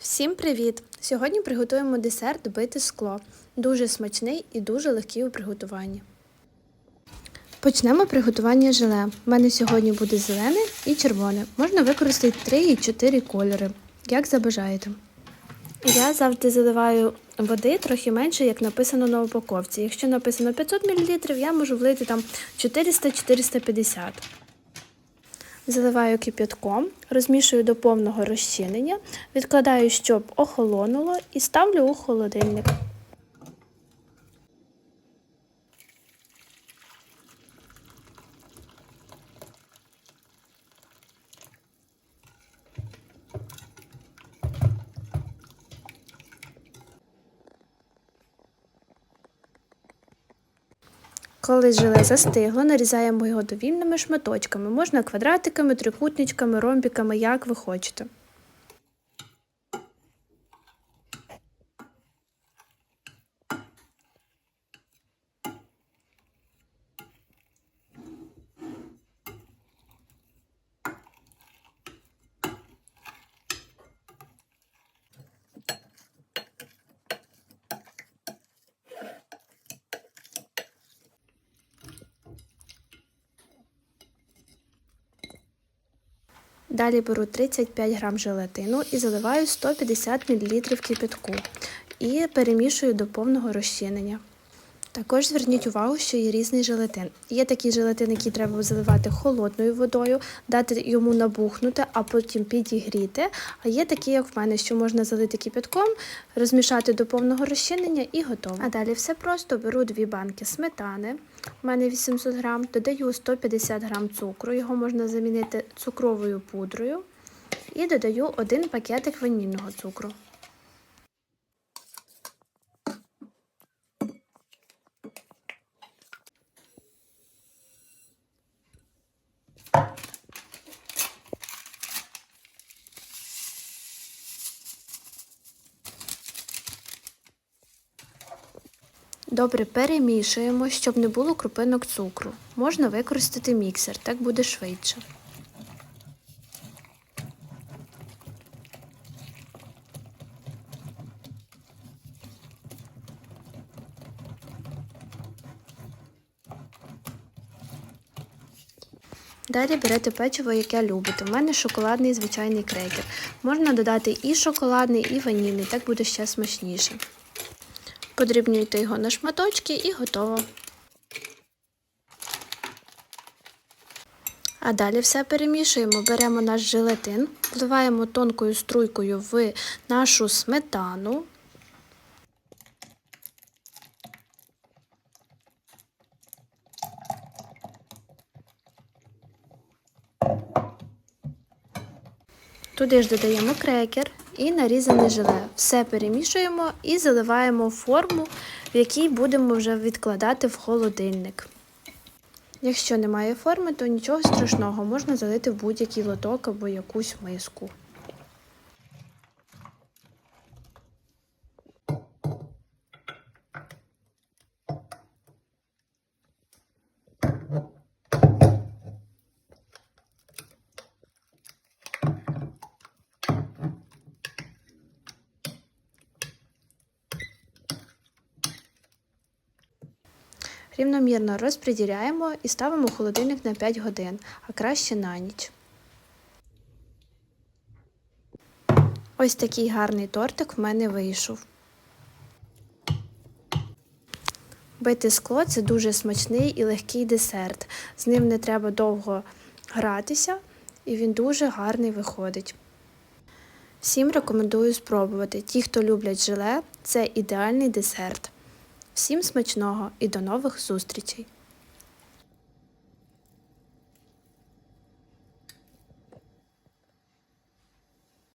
Всім привіт! Сьогодні приготуємо десерт бите скло. Дуже смачний і дуже легкий у приготуванні. Почнемо приготування желе. У мене сьогодні буде зелене і червоне. Можна використати 3 і 4 кольори, як забажаєте. Я завжди заливаю води трохи менше, як написано на упаковці. Якщо написано 500 мл, я можу влити там 400-450 Заливаю кип'ятком, розмішую до повного розчинення, відкладаю, щоб охолонуло, і ставлю у холодильник. Коли желе застигло, нарізаємо його довільними шматочками. Можна квадратиками, трикутничками, ромбіками, як ви хочете. Далі беру 35 грам желатину і заливаю 150 мл кипятку і перемішую до повного розчинення. Також зверніть увагу, що є різний желатин. Є такий желатин, який треба заливати холодною водою, дати йому набухнути, а потім підігріти. А є такий, як в мене, що можна залити кипятком, розмішати до повного розчинення і готово. А далі все просто беру дві банки сметани. У мене 800 грам, додаю 150 грам цукру, його можна замінити цукровою пудрою. І додаю один пакетик ванільного цукру. Добре перемішуємо, щоб не було крупинок цукру. Можна використати міксер, так буде швидше. Далі берете печиво, яке любите. У мене шоколадний звичайний крекер. Можна додати і шоколадний, і ванільний, так буде ще смачніше. Подрібнюйте його на шматочки і готово. А далі все перемішуємо. Беремо наш желатин, вливаємо тонкою струйкою в нашу сметану. Туди ж додаємо крекер і нарізане желе. Все перемішуємо і заливаємо форму, в якій будемо вже відкладати в холодильник. Якщо немає форми, то нічого страшного, можна залити в будь-який лоток або якусь миску. Рівномірно розподіляємо і ставимо холодильник на 5 годин, а краще на ніч. Ось такий гарний тортик в мене вийшов. Бите скло це дуже смачний і легкий десерт. З ним не треба довго гратися, і він дуже гарний виходить. Всім рекомендую спробувати. Ті, хто люблять желе, це ідеальний десерт. Всім смачного і до нових зустрічей!